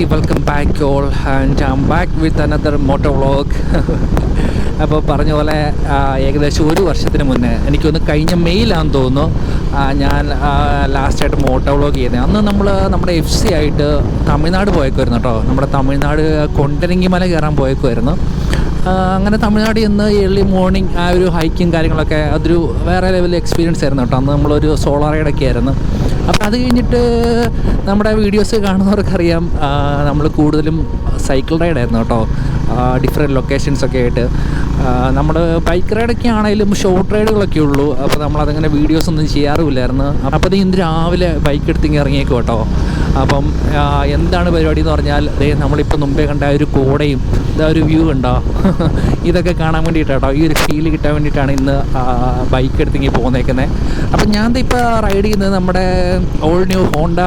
Hey, welcome back all and I'm back with another moto vlog. അപ്പോൾ പറഞ്ഞ പോലെ ഏകദേശം ഒരു വർഷത്തിന് മുന്നേ എനിക്കൊന്ന് കഴിഞ്ഞ മെയിലാണെന്ന് തോന്നുന്നു ഞാൻ ലാസ്റ്റായിട്ട് മോട്ടോ വ്ളോഗ് ചെയ്യുന്നത് അന്ന് നമ്മൾ നമ്മുടെ എഫ് സി ആയിട്ട് തമിഴ്നാട് പോയേക്കുമായിരുന്നു കേട്ടോ. നമ്മുടെ തമിഴ്നാട് കൊണ്ടരങ്ങി മല കയറാൻ പോയേക്കുമായിരുന്നു അങ്ങനെ തമിഴ്നാട് ഇന്ന് ഏർലി മോർണിംഗ് ആ ഒരു ഹൈക്കിങ് കാര്യങ്ങളൊക്കെ അതൊരു വേറെ ലെവൽ എക്സ്പീരിയൻസ് ആയിരുന്നു കേട്ടോ. അന്ന് നമ്മളൊരു സോളാർ റൈഡൊക്കെ ആയിരുന്നു. അപ്പോൾ അത് കഴിഞ്ഞിട്ട് നമ്മുടെ വീഡിയോസ് കാണുന്നവർക്കറിയാം നമ്മൾ കൂടുതലും സൈക്കിൾ റൈഡായിരുന്നു കേട്ടോ. ഡിഫറെന്റ് ലൊക്കേഷൻസൊക്കെ ആയിട്ട്. നമ്മൾ ബൈക്ക് റൈഡൊക്കെ ആണെങ്കിലും ഷോർട്ട് റൈഡുകളൊക്കെ ഉള്ളൂ. അപ്പോൾ നമ്മളതങ്ങനെ വീഡിയോസ് ഒന്നും ചെയ്യാറുമില്ലായിരുന്നു. അപ്പോൾ ഇന്ന് രാവിലെ ബൈക്ക് എടുത്തിങ്ങി ഇറങ്ങിയേക്കും കേട്ടോ. അപ്പം എന്താണ് പരിപാടി എന്ന് പറഞ്ഞാൽ ദേ നമ്മളിപ്പോൾ മുമ്പേ കണ്ട ഒരു കോടയും ഇതാ ഒരു വ്യൂ ഉണ്ടോ ഇതൊക്കെ കാണാൻ വേണ്ടിയിട്ടാട്ടോ. ഈ ഒരു ഫീൽ കിട്ടാൻ വേണ്ടിയിട്ടാണ് ഇന്ന് ബൈക്ക് എടുത്തിങ്ങി പോകുന്നേക്കുന്നത് അപ്പം ഞാൻ ഇപ്പോൾ റൈഡ് ചെയ്യുന്നത് നമ്മുടെ all new Honda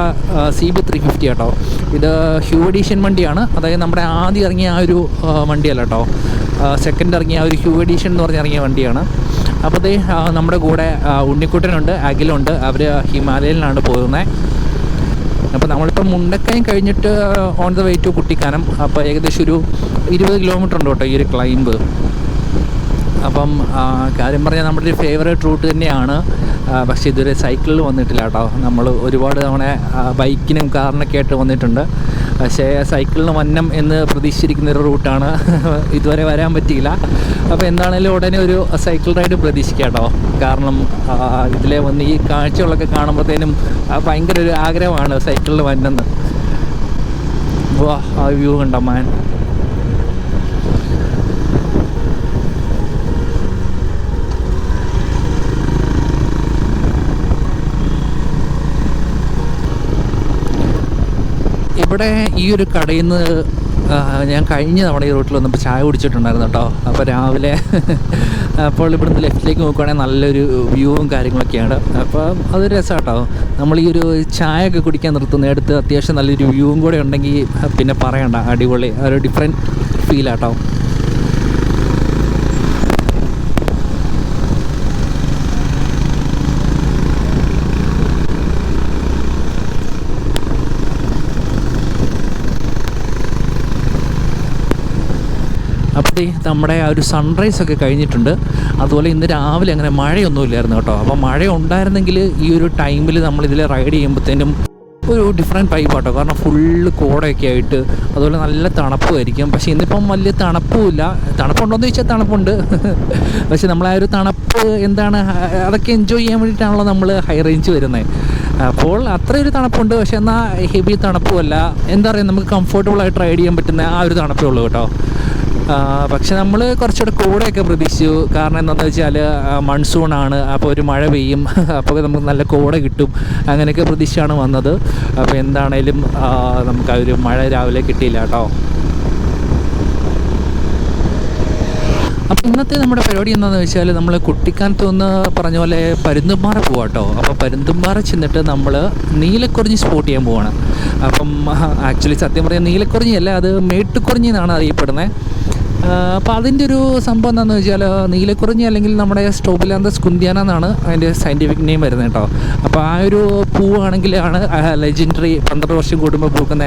C B three fifty കേട്ടോ ഇത് ഹ്യൂ എഡീഷൻ വണ്ടിയാണ്. അതായത് നമ്മുടെ ആദ്യം ഇറങ്ങിയ ആ ഒരു വണ്ടിയല്ല കേട്ടോ സെക്കൻഡ് ഇറങ്ങിയ ഒരു ഹ്യൂ എഡീഷൻ എന്ന് പറഞ്ഞ് ഇറങ്ങിയ വണ്ടിയാണ്. അപ്പോൾ ദേ നമ്മുടെ കൂടെ ഉണ്ണിക്കുട്ടനുണ്ട് അഖിലുണ്ട്. അവർ ഹിമാലയനിലാണ് പോകുന്നത് അപ്പോൾ നമ്മളിപ്പോൾ മുണ്ടക്കയം കഴിഞ്ഞിട്ട് on the way to Kuttikkanam. അപ്പോൾ ഏകദേശം ഒരു ഇരുപത് കിലോമീറ്റർ ഉണ്ട് കേട്ടോ ഈ ഒരു ക്ലൈംബ് അപ്പം കാര്യം പറഞ്ഞാൽ നമ്മുടെ ഒരു ഫേവറേറ്റ് റൂട്ട് തന്നെയാണ്. പക്ഷേ ഇതുവരെ സൈക്കിളിൽ വന്നിട്ടില്ല കേട്ടോ. നമ്മൾ ഒരുപാട് തവണ ബൈക്കിനും കാറിനൊക്കെ ആയിട്ട് വന്നിട്ടുണ്ട്. പക്ഷേ സൈക്കിളിന് വന്നം എന്ന് പ്രതീക്ഷിച്ചിരിക്കുന്ന ഒരു റൂട്ടാണ് ഇതുവരെ വരാൻ പറ്റിയില്ല. അപ്പോൾ എന്താണേലും ഉടനെ ഒരു സൈക്കിൾ റൈഡ് പ്രതീക്ഷിക്കാം കാരണം ഇതിലെ വന്ന് ഈ കാഴ്ചകളൊക്കെ കാണുമ്പോഴത്തേനും ഭയങ്കര ഒരു ആഗ്രഹമാണ് സൈക്കിളിൽ വന്നെന്ന്. വാ ആ വ്യൂ കണ്ടോ മാൻ ഇവിടെ ഈ ഒരു കടയിൽ നിന്ന് ഞാൻ കഴിഞ്ഞ തവണ ഈ റൂട്ടിൽ വന്നപ്പോൾ ചായ കുടിച്ചിട്ടുണ്ടായിരുന്നു കേട്ടോ. അപ്പോൾ രാവിലെ അപ്പോൾ ഇവിടുന്ന് ലെഫ്റ്റിലേക്ക് നോക്കുവാണെങ്കിൽ നല്ലൊരു വ്യൂവും കാര്യങ്ങളൊക്കെയാണ്. അപ്പോൾ അതൊരു രസം കേട്ടോ നമ്മൾ ഈ ഒരു ചായ ഒക്കെ കുടിക്കാൻ നിർത്തുന്നിടത്ത് അത്യാവശ്യം നല്ലൊരു വ്യൂവും കൂടെ ഉണ്ടെങ്കിൽ പിന്നെ പറയണ്ട. അടിപൊളി. ഒരു ഡിഫറെന്റ് ഫീലാട്ടോ അപ്പോൾ നമ്മുടെ ആ ഒരു സൺറൈസ് ഒക്കെ കഴിഞ്ഞിട്ടുണ്ട്. അതുപോലെ ഇന്ന് രാവിലെ അങ്ങനെ മഴയൊന്നുമില്ലായിരുന്നു കേട്ടോ. അപ്പോൾ മഴ ഉണ്ടായിരുന്നെങ്കിൽ ഈ ഒരു ടൈമിൽ നമ്മൾ ഇതിൽ റൈഡ് ചെയ്യുമ്പോഴത്തേനും ഒരു ഡിഫറെന്റ് കേട്ടോ കാരണം ഫുള്ള് കോടയൊക്കെ ആയിട്ട് അതുപോലെ നല്ല തണുപ്പുമായിരിക്കും. പക്ഷേ ഇന്നിപ്പം വലിയ തണുപ്പുമില്ല. തണുപ്പുണ്ടോയെന്ന് ചോദിച്ചാൽ തണുപ്പുണ്ട്. പക്ഷേ നമ്മൾ ആ ഒരു തണുപ്പ് എന്താണ് അതൊക്കെ എൻജോയ് ചെയ്യാൻ വേണ്ടിയിട്ടാണല്ലോ നമ്മൾ ഹൈ റേഞ്ച് വരുന്നത് അപ്പോൾ അത്ര ഒരു തണുപ്പുണ്ട്. പക്ഷേ എന്നാൽ ഹെവി തണുപ്പുമല്ല. എന്താ പറയുക നമുക്ക് കംഫർട്ടബിളായിട്ട് റൈഡ് ചെയ്യാൻ പറ്റുന്ന ആ ഒരു തണുപ്പേ ഉള്ളൂ കേട്ടോ. പക്ഷെ നമ്മൾ കുറച്ചുകൂടെ കൂടെയൊക്കെ പ്രതീക്ഷിച്ചു. കാരണം എന്താണെന്ന് വെച്ചാൽ മൺസൂൺ ആണ് അപ്പോൾ ഒരു മഴ പെയ്യും അപ്പോൾ നമുക്ക് നല്ല കോട കിട്ടും അങ്ങനെയൊക്കെ പ്രതീക്ഷയാണ് വന്നത്. അപ്പോൾ എന്താണേലും നമുക്ക് ആ ഒരു മഴ രാവിലെ കിട്ടിയില്ല കേട്ടോ. അപ്പോൾ ഇന്നത്തെ നമ്മുടെ പരിപാടി എന്താണെന്ന് വെച്ചാൽ നമ്മൾ കുട്ടിക്കാനത്ത് ഒന്ന് പറഞ്ഞ പോലെ പരുന്തുംപാറ പോവാം കേട്ടോ അപ്പോൾ പരുന്തുംപാറ ചെന്നിട്ട് നമ്മൾ നീലക്കുറിഞ്ഞി സ്പോട്ട് ചെയ്യാൻ പോവാണ്. അപ്പം ആക്ച്വലി സത്യം പറഞ്ഞാൽ നീലക്കുറിഞ്ഞി അല്ല അത് മേട്ടുക്കുറിഞ്ഞി എന്നാണ് അറിയപ്പെടുന്നത് അപ്പോൾ അതിന്റെ ഒരു സംഭവം എന്താണെന്ന് വെച്ചാൽ നീലക്കുറിഞ്ഞി അല്ലെങ്കിൽ നമ്മുടെ സ്റ്റോബിലാന്തസ് കുന്തിയാന എന്നാണ് അതിന്റെ സയന്റിഫിക് നെയിം വരുന്നത് കേട്ടോ. അപ്പോൾ ആ ഒരു പൂവാണെങ്കിലാണ് ലെജൻഡറി പന്ത്രണ്ട് വർഷം കൂടുമ്പോൾ പൂക്കുന്ന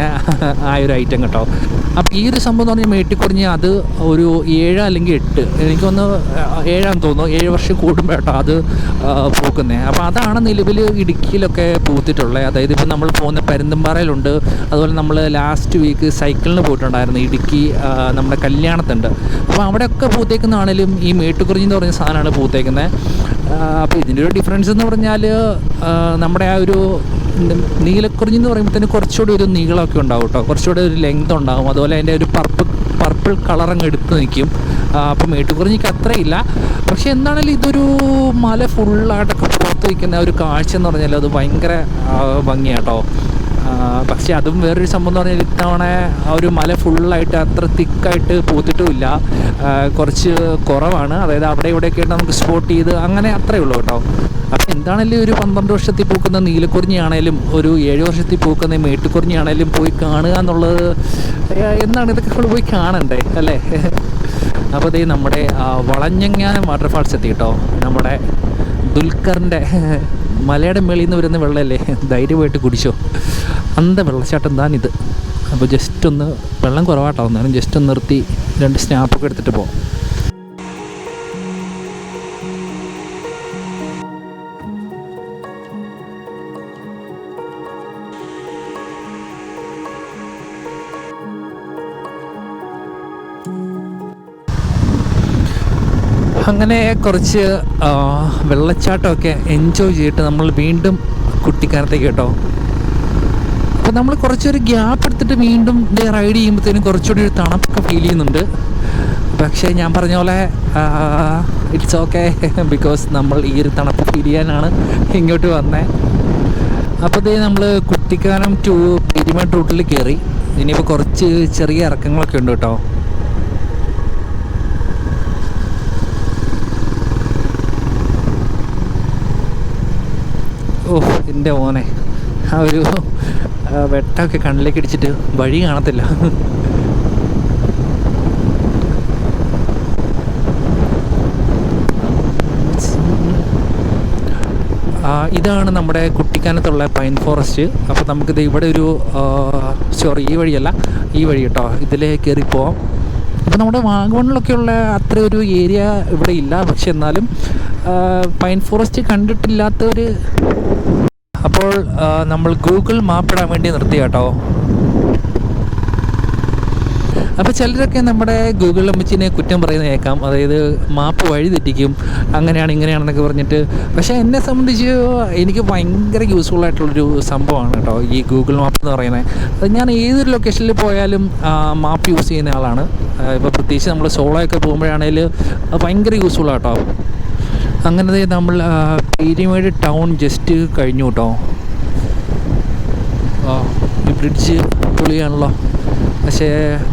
ആ ഒരു ഐറ്റം കേട്ടോ. അപ്പോൾ ഈ ഒരു സംഭവം എന്ന് പറഞ്ഞാൽ മേട്ടിക്കുറിഞ്ഞി അത് ഒരു ഏഴ് അല്ലെങ്കിൽ എട്ട് എനിക്കൊന്ന് ഏഴാന്ന് തോന്നുന്നു ഏഴ് വർഷം കൂടുമ്പോൾ കേട്ടോ അത് പൂക്കുന്നത് അപ്പോൾ അതാണ് നിലവിൽ ഇടുക്കിയിലൊക്കെ പൂത്തിട്ടുള്ളത് അതായത് ഇപ്പോൾ നമ്മൾ പോകുന്ന പരുന്തുംപാറയിലുണ്ട് അതുപോലെ നമ്മൾ ലാസ്റ്റ് വീക്ക് സൈക്കിളിന് പോയിട്ടുണ്ടായിരുന്നു. ഇടുക്കി നമ്മുടെ കല്യാണത്തുണ്ട്. അപ്പോൾ അവിടെയൊക്കെ പൂത്തേക്കുന്നതാണെങ്കിലും ഈ മേട്ടുകുറിഞ്ഞി എന്ന് പറഞ്ഞ സാധനമാണ് പൂത്തേക്കുന്നത്. അപ്പോൾ ഇതിന്റെ ഒരു ഡിഫറൻസ് എന്ന് പറഞ്ഞാൽ നമ്മുടെ ആ ഒരു നീലക്കുറിഞ്ഞി എന്ന് പറയുമ്പോഴത്തേന് കുറച്ചുകൂടി ഒരു നീളമൊക്കെ ഉണ്ടാവും കേട്ടോ. കുറച്ചുകൂടി ഒരു ലെങ്ത് ഉണ്ടാകും അതുപോലെ അതിന്റെ ഒരു പർപ്പിൾ പർപ്പിൾ കളർ അങ്ങ് എടുത്ത് നിൽക്കും. അപ്പം മേട്ടുകുറിഞ്ഞിക്ക് അത്രയില്ല. പക്ഷേ എന്താണെങ്കിലും ഇതൊരു മല ഫുള്ളായിട്ടൊക്കെ പുറത്ത് വയ്ക്കുന്ന ഒരു കാഴ്ച എന്ന് പറഞ്ഞാൽ അത് ഭയങ്കര ഭംഗിയാട്ടോ. പക്ഷെ അതും വേറൊരു സംഭവം എന്ന് പറഞ്ഞാൽ ഇത്തവണ ആ ഒരു മല ഫുള്ളായിട്ട് അത്ര തിക്കായിട്ട് പൂത്തിട്ടുമില്ല. കുറച്ച് കുറവാണ്. അതായത് അവിടെ ഇവിടെയൊക്കെ ആയിട്ട് നമുക്ക് സ്പോട്ട് ചെയ്ത് അങ്ങനെ അത്രയേ ഉള്ളൂ കേട്ടോ. അപ്പം എന്താണെങ്കിലും ഒരു പന്ത്രണ്ട് വർഷത്തിൽ പൂക്കുന്ന നീലക്കുറിഞ്ഞാണേലും ഒരു ഏഴ് വർഷത്തിൽ പൂക്കുന്ന മേട്ടുക്കുറിഞ്ഞാണേലും പോയി കാണുക എന്നുള്ളത് എന്താണ് ഇതൊക്കെ നമ്മൾ പോയി കാണണ്ടേ അല്ലേ? അപ്പോൾ ദേ നമ്മുടെ വളഞ്ഞങ്ങാനം വാട്ടർഫാൾസ് എത്തി കേട്ടോ. നമ്മുടെ ദുൽഖറിന്റെ മലയുടെ മേളിൽ നിന്ന് വരുന്ന വെള്ളമല്ലേ? ധൈര്യമായിട്ട് കുടിച്ചോ. അന്ത വെള്ളച്ചാട്ടം താനിത് അപ്പോൾ ജസ്റ്റ് ഒന്ന് വെള്ളം കുറവാട്ടോ എന്നാലും ജസ്റ്റ് ഒന്ന് നിർത്തി രണ്ട് സ്നാപ്പൊക്കെ എടുത്തിട്ട് പോകാം അങ്ങനെ കുറച്ച് വെള്ളച്ചാട്ടമൊക്കെ എൻജോയ് ചെയ്തിട്ട് നമ്മൾ വീണ്ടും കുട്ടിക്കാലത്തേക്ക് കേട്ടോ. അപ്പോൾ നമ്മൾ കുറച്ചൊരു ഗ്യാപ്പ് എടുത്തിട്ട് വീണ്ടും റൈഡ് ചെയ്യുമ്പോഴത്തേനും കുറച്ചുകൂടി ഒരു തണുപ്പൊക്കെ ഫീൽ ചെയ്യുന്നുണ്ട്. പക്ഷേ ഞാൻ പറഞ്ഞ പോലെ ഇറ്റ്സ് ഓക്കെ ബിക്കോസ് നമ്മൾ ഈ ഒരു തണുപ്പ് ഫീൽ ചെയ്യാനാണ് ഇങ്ങോട്ട് വന്നത് അപ്പോൾ ഇതേ നമ്മൾ കുട്ടിക്കാനം ടു പെരുമ റൂട്ടിൽ കയറി ഇനിയിപ്പോൾ കുറച്ച് ചെറിയ ഇറക്കങ്ങളൊക്കെ ഉണ്ട് കേട്ടോ. ഓഹ് എന്റെ മോനെ. ആ ഒരു വെട്ടമൊക്കെ കണ്ണിലേക്ക് ഇടിച്ചിട്ട് വഴി കാണത്തില്ല. ഇതാണ് നമ്മുടെ കുട്ടിക്കാനത്തുള്ള പൈൻ ഫോറസ്റ്റ്. അപ്പോൾ നമുക്കിത് ഇവിടെ ഒരു സോറി ഈ വഴിയല്ല ഈ വഴി കേട്ടോ. ഇതിലേ കയറിപ്പോവാം പോവാം. അപ്പോൾ നമ്മുടെ വാഗമണിലൊക്കെയുള്ള അത്ര ഒരു ഏരിയ ഇവിടെ ഇല്ല. പക്ഷെ എന്നാലും പൈൻ ഫോറസ്റ്റ് കണ്ടിട്ടില്ലാത്തവർ അപ്പോൾ നമ്മൾ ഗൂഗിൾ മാപ്പ് ഇടാൻ വേണ്ടി നിർത്തി കേട്ടോ. അപ്പോൾ ചിലരൊക്കെ നമ്മുടെ ഗൂഗിൾ അമ്മച്ചിനെ കുറ്റം പറയുന്നത് കേൾക്കാം. അതായത് മാപ്പ് വഴി തെറ്റിക്കും അങ്ങനെയാണ് ഇങ്ങനെയാണെന്നൊക്കെ പറഞ്ഞിട്ട്. പക്ഷേ എന്നെ സംബന്ധിച്ച് എനിക്ക് ഭയങ്കര യൂസ്ഫുൾ ആയിട്ടുള്ളൊരു സംഭവമാണ് കേട്ടോ ഈ ഗൂഗിൾ മാപ്പ് എന്ന് പറയുന്നത്. അത് ഞാൻ ഏതൊരു ലൊക്കേഷനിൽ പോയാലും മാപ്പ് യൂസ് ചെയ്യുന്ന ആളാണ്. ഇപ്പോൾ പ്രത്യേകിച്ച് നമ്മൾ സോളോ ഒക്കെ പോകുമ്പോഴാണെങ്കിൽ ഭയങ്കര യൂസ്ഫുൾ ആട്ടോ. അങ്ങനെ നമ്മൾ പീരിമേട് ടൗൺ ജസ്റ്റ് കഴിഞ്ഞു കേട്ടോ ആ ഈ ബ്രിഡ്ജ് പൊളിയാണല്ലോ പക്ഷേ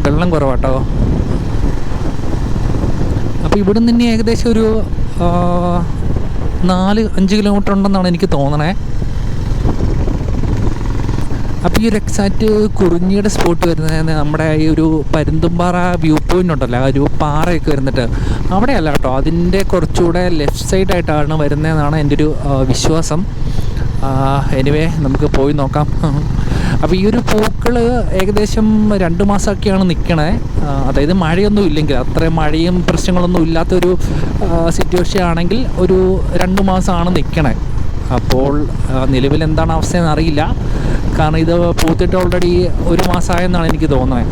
വെള്ളം കുറവാട്ടോ. അപ്പോൾ ഇവിടെ നിന്ന് ഏകദേശം ഒരു നാല് അഞ്ച് കിലോമീറ്റർ ഉണ്ടെന്നാണ് എനിക്ക് തോന്നണേ. അപ്പോൾ ഈ ഒരു എക്സാക്റ്റ് കുറിഞ്ഞിയുടെ സ്പോട്ട് വരുന്നത് നമ്മുടെ ഈ ഒരു പരുന്തുംപാറ വ്യൂ പോയിന്റ് ഉണ്ടല്ലോ ആ ഒരു പാറയൊക്കെ വരുന്നിട്ട് അവിടെയല്ല കേട്ടോ അതിന്റെ കുറച്ചുകൂടെ ലെഫ്റ്റ് സൈഡായിട്ടാണ് വരുന്നതെന്നാണ് എന്റെ ഒരു വിശ്വാസം. എനിവേ നമുക്ക് പോയി നോക്കാം. അപ്പോൾ ഈ ഒരു പൂക്കൾ ഏകദേശം രണ്ട് മാസമൊക്കെയാണ് നിൽക്കണേ അതായത് മഴയൊന്നും ഇല്ലെങ്കിൽ അത്രയും മഴയും പ്രശ്നങ്ങളൊന്നും ഇല്ലാത്തൊരു സിറ്റുവേഷൻ ആണെങ്കിൽ ഒരു രണ്ട് മാസമാണ് നിൽക്കണേ അപ്പോൾ നിലവിൽ എന്താണ് അവസ്ഥയെന്ന് അറിയില്ല. കാരണം ഇത് പൂത്തിട്ട് ഓൾറെഡി ഒരു മാസമായെന്നാണ് എനിക്ക് തോന്നുന്നത്.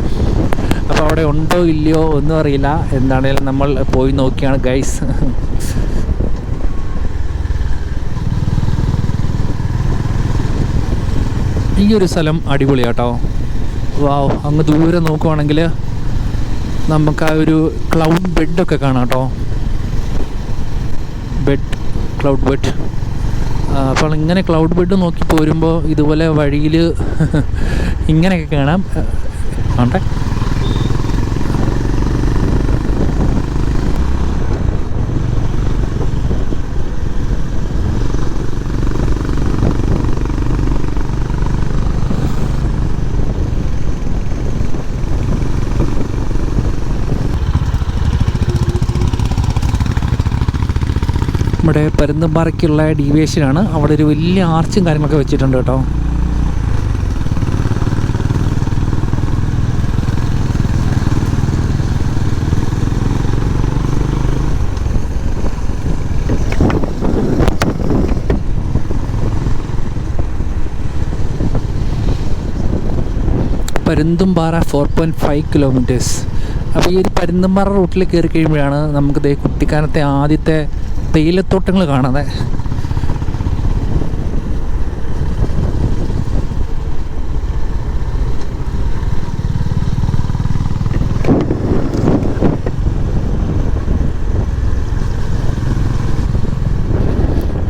അപ്പോൾ അവിടെ ഉണ്ടോ ഇല്ലയോ ഒന്നും അറിയില്ല. എന്താണേലും നമ്മൾ പോയി നോക്കിയാണ് ഗൈസ് ഈ ഒരു സ്ഥലം അടിപൊളിയാട്ടോ വാവ് അങ്ങ് ദൂരെ നോക്കുവാണെങ്കിൽ നമുക്ക് ആ ഒരു ക്ലൗഡ് ബെഡൊക്കെ കാണാം കേട്ടോ. ബെഡ് ക്ലൗഡ് ബെഡ് അപ്പോൾ ഇങ്ങനെ ക്ലൗഡ് ബെഡ് നോക്കി പോരുമ്പോൾ ഇതുപോലെ വഴിയിൽ ഇങ്ങനെയൊക്കെ കാണാം. ആണ്ടെ നമ്മുടെ പരുന്തുംപാറയ്ക്കുള്ള ഡീവിയേഷനാണ് അവിടെ ഒരു വലിയ ആർച്ചും കാര്യങ്ങളൊക്കെ വെച്ചിട്ടുണ്ട് കേട്ടോ. Parunthumpara four point five kilometres അപ്പോൾ ഈ ഒരു പരുന്തുംപാറ റൂട്ടിൽ കയറി കഴിയുമ്പോഴാണ് നമുക്ക് ദേ കുട്ടിക്കാനത്തെ ആദ്യത്തെ തേയിലത്തോട്ടങ്ങൾ കാണുന്നത്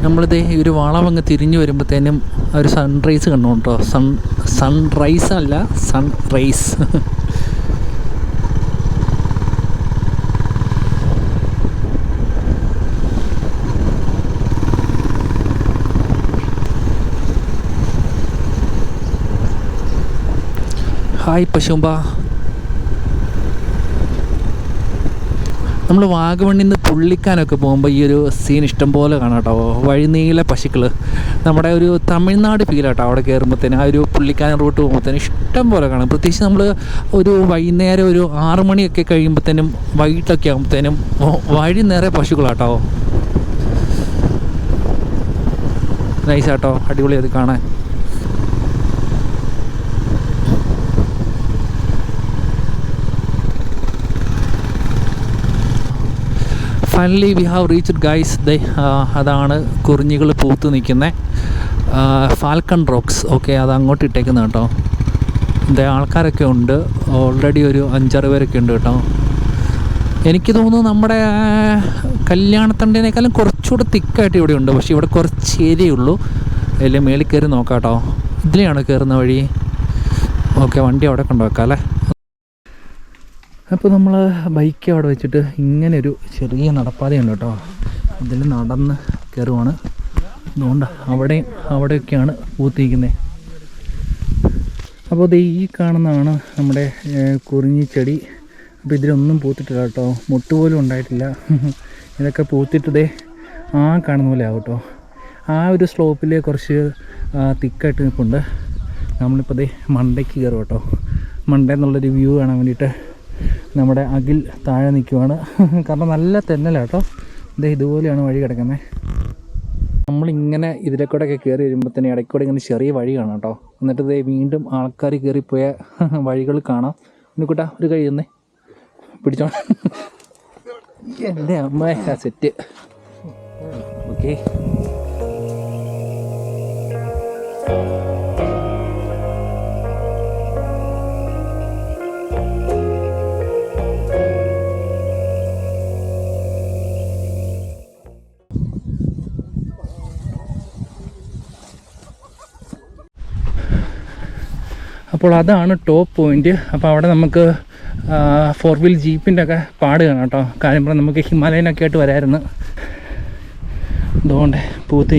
നമ്മളിത് ഒരു വാളവങ്ങ് തിരിഞ്ഞു വരുമ്പോഴത്തേനും ഒരു സൺറൈസ് കണ്ടു കേട്ടോ സൺ സൺറൈസ് അല്ല സൺറൈസ് ഹായ് പശുമ്പ. നമ്മൾ വാഗമണ്ണിൽ നിന്ന് പുള്ളിക്കാനൊക്കെ പോകുമ്പോൾ ഈ ഒരു സീൻ ഇഷ്ടം പോലെ കാണാം കേട്ടോ. വഴിനീള പശുക്കൾ നമ്മുടെ ഒരു തമിഴ്നാട് ഫീൽ കേട്ടോ അവിടെ കയറുമ്പോഴത്തേന് ആ ഒരു പുള്ളിക്കാനം റൂട്ട് പോകുമ്പോഴത്തേന് ഇഷ്ടം പോലെ കാണാം. പ്രത്യേകിച്ച് നമ്മൾ ഒരു വൈകുന്നേരം ഒരു ആറു മണിയൊക്കെ കഴിയുമ്പോഴത്തേനും വൈകിട്ടൊക്കെ ആകുമ്പോഴത്തേനും വഴി നേരെ പശുക്കളാട്ടോ. നൈസാട്ടോ അടിപൊളി അത് കാണാൻ. Finally we have reached guys the അതാണ് കുറിഞ്ഞികൾ പൂത്ത് നിൽക്കുന്നത് ഫാൽക്കൺ റോക്സ് ഓക്കെ അത് അങ്ങോട്ട് ഇട്ടേക്കുന്നത് കേട്ടോ. ദേ ആൾക്കാരൊക്കെ ഉണ്ട്. ഓൾറെഡി ഒരു അഞ്ചാറ് പേരൊക്കെ ഉണ്ട് കേട്ടോ. എനിക്ക് തോന്നുന്നു നമ്മുടെ കല്യാണത്തണ്ടിനേക്കാളും കുറച്ചുകൂടെ തിക്കായിട്ട് ഇവിടെ ഉണ്ട്. പക്ഷേ ഇവിടെ കുറച്ച് ഏരിയ ഉള്ളൂ അതിൽ മേളിൽ കയറി നോക്കാം കേട്ടോ ഇതിലെയാണ് കയറുന്ന വഴി? ഓക്കെ വണ്ടി അവിടെ കൊണ്ടുവെക്കാം അല്ലേ? അപ്പോൾ നമ്മൾ ബൈക്ക് അവിടെ വെച്ചിട്ട് ഇങ്ങനെ ഒരു ചെറിയ നടപ്പാതയുണ്ട് കേട്ടോ. അതിൽ നടന്ന് കയറുവാണ് അതുകൊണ്ട് അവിടെയും അവിടെയൊക്കെയാണ് പൂത്തിരിക്കുന്നത് അപ്പോൾ ഇത് ഈ കാണുന്നതാണ് നമ്മുടെ കുറിഞ്ഞിച്ചെടി അപ്പോൾ ഇതിലൊന്നും പൂത്തിട്ടില്ല കേട്ടോ. മുട്ട് പോലും ഉണ്ടായിട്ടില്ല. ഇതൊക്കെ പൂത്തിട്ടതേ ആ കാണുന്ന പോലെ ആവും കേട്ടോ. ആ ഒരു സ്ലോപ്പിൽ കുറച്ച് തിക്കായിട്ട് നിൽപ്പുണ്ട്. നമ്മളിപ്പോൾ അതേ മണ്ടയ്ക്ക് കയറും കേട്ടോ. മണ്ട എന്നുള്ളൊരു വ്യൂ കാണാൻ വേണ്ടിയിട്ട് നമ്മുടെ അകിൽ താഴെ നിൽക്കുവാണ്. കാരണം നല്ല തെന്നലാണ് കേട്ടോ ദേ ഇതുപോലെയാണ് വഴി കിടക്കുന്നത് നമ്മളിങ്ങനെ ഇതിലെ ഒക്കെ കയറി വരുമ്പോൾ തന്നെ ഇടയ്ക്കൂടെ ഇങ്ങനെ ചെറിയ വഴി കാണാം കേട്ടോ. എന്നിട്ട് ദേ വീണ്ടും ആൾക്കാർ കയറിപ്പോയ വഴികൾ കാണാം. നിൽക്കൂട്ടാ ഒരു കഴിയുന്നേ പിടിച്ചോ. എന്റെ അമ്മ സെറ്റ് ഓക്കെ. അപ്പോൾ അതാണ് ടോപ്പ് പോയിന്റ് അപ്പോൾ അവിടെ നമുക്ക് ഫോർ വീൽ ജീപ്പിന്റെ ഒക്കെ പാട് കാണാം കേട്ടോ. കാര്യം നമുക്ക് ഹിമാലയനൊക്കെ ആയിട്ട് വരായിരുന്നു. അതുകൊണ്ട് പൂത്ത്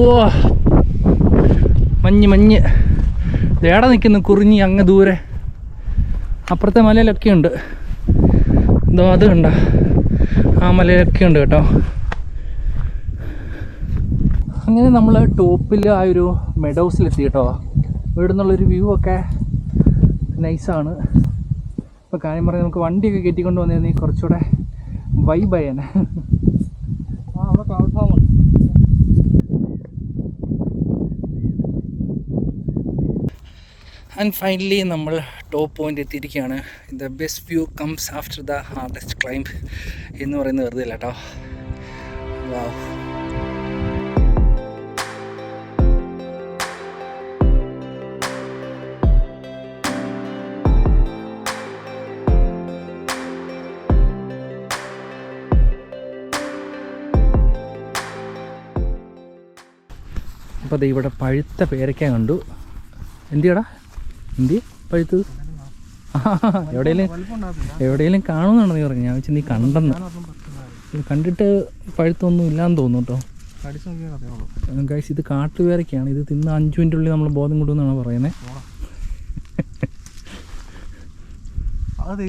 ഓ മഞ്ഞ് മഞ്ഞ്. ദേടെ നിൽക്കുന്നു? കുറിഞ്ഞി അങ്ങ് ദൂരെ. അപ്പുറത്തെ മലയിലൊക്കെ ഉണ്ട്. എന്തോ അത് കണ്ടോ? ആ മലയിലൊക്കെ ഉണ്ട് കേട്ടോ. അങ്ങനെ നമ്മൾ ടോപ്പിൽ ആ ഒരു മെഡൗസിലെത്തി കേട്ടോ ഇവിടെ നിന്നുള്ളൊരു വ്യൂ ഒക്കെ നൈസാണ് ഇപ്പോൾ കാര്യം പറഞ്ഞാൽ നമുക്ക് വണ്ടിയൊക്കെ കയറ്റിക്കൊണ്ട് വന്നിരുന്നെങ്കിൽ കുറച്ചുകൂടെ അവിടെ ഉണ്ട്. ആൻഡ് ഫൈനലി നമ്മൾ ടോപ്പ് പോയിന്റ് എത്തിയിരിക്കുകയാണ്. The best view comes after the hardest climb എന്ന് പറയുന്നത് വെറുതെ ഇല്ല കേട്ടോ വാവ് അപ്പോൾ ദേ ഇവിടെ പഴുത്ത പേരക്ക കണ്ടു. എന്തിയടാ? എന്തി പഴുത്തത്? എവിടെയെങ്കിലും എവിടെയെങ്കിലും കാണുന്നുണ്ടോ നീ പറഞ്ഞു ഞാൻ വെച്ചാൽ നീ കണ്ടെന്ന്. കണ്ടിട്ട് പഴുത്തൊന്നും ഇല്ലാന്ന് തോന്നുന്നു കേട്ടോ. കഴിച്ച് ഗൈസ് ഇത് കാട്ടുപേരയ്ക്കാണ് ഇത് തിന്ന് അഞ്ച് മിനിറ്റ് ഉള്ളിൽ നമ്മൾ ബോധം കൊണ്ടുവന്നാണ് പറയുന്നത് അത്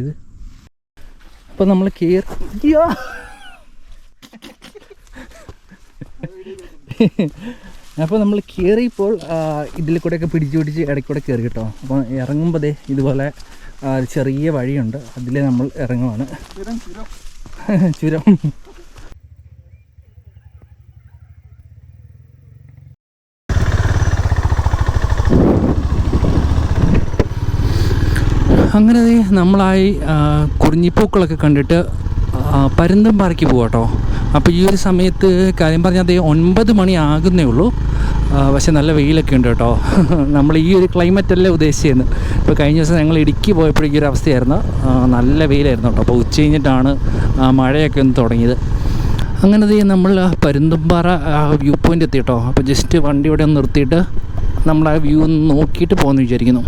ഏത്? അപ്പോൾ നമ്മൾ കയറി അപ്പോൾ നമ്മൾ കയറിയപ്പോൾ ഇതിൽ കൂടെയൊക്കെ പിടിച്ച് പിടിച്ച് ഇടയ്ക്കൂടെ കയറി കേട്ടോ. അപ്പോൾ ഇറങ്ങുമ്പോൾ ദേ ഇതുപോലെ ചെറിയ വഴിയുണ്ട്. അതിൽ നമ്മൾ ഇറങ്ങുവാണ്. ചുരം അങ്ങനെ നമ്മളായി കുറിഞ്ഞിപ്പൂക്കളൊക്കെ കണ്ടിട്ട് പരുന്തും പാറയ്ക്ക് പോവാട്ടോ. കേട്ടോ അപ്പോൾ ഈ ഒരു സമയത്ത് കാര്യം പറഞ്ഞാൽ അതേ ഒൻപത് മണി ആകുന്നേ ഉള്ളൂ. പക്ഷെ നല്ല വെയിലൊക്കെ ഉണ്ട് കേട്ടോ. നമ്മൾ ഈ ഒരു ക്ലൈമറ്റ് അല്ലേ ഉദ്ദേശിച്ചിരുന്നു ഇപ്പോൾ കഴിഞ്ഞ ദിവസം ഞങ്ങൾ ഇടുക്കി പോയപ്പോഴേക്കും ഒരു അവസ്ഥയായിരുന്നു. നല്ല വെയിലായിരുന്നു കേട്ടോ. അപ്പോൾ ഉച്ച കഴിഞ്ഞിട്ടാണ് മഴയൊക്കെ ഒന്ന് തുടങ്ങിയത്. അങ്ങനെ ദേ നമ്മൾ പരുന്തുംപാറ വ്യൂ പോയിന്റ് എത്തി കേട്ടോ. അപ്പോൾ ജസ്റ്റ് വണ്ടി ഇവിടെ ഒന്ന് നിർത്തിയിട്ട് നമ്മൾ ആ വ്യൂ ഒന്ന് നോക്കിയിട്ട് പോകുമെന്ന് വിചാരിക്കുന്നു.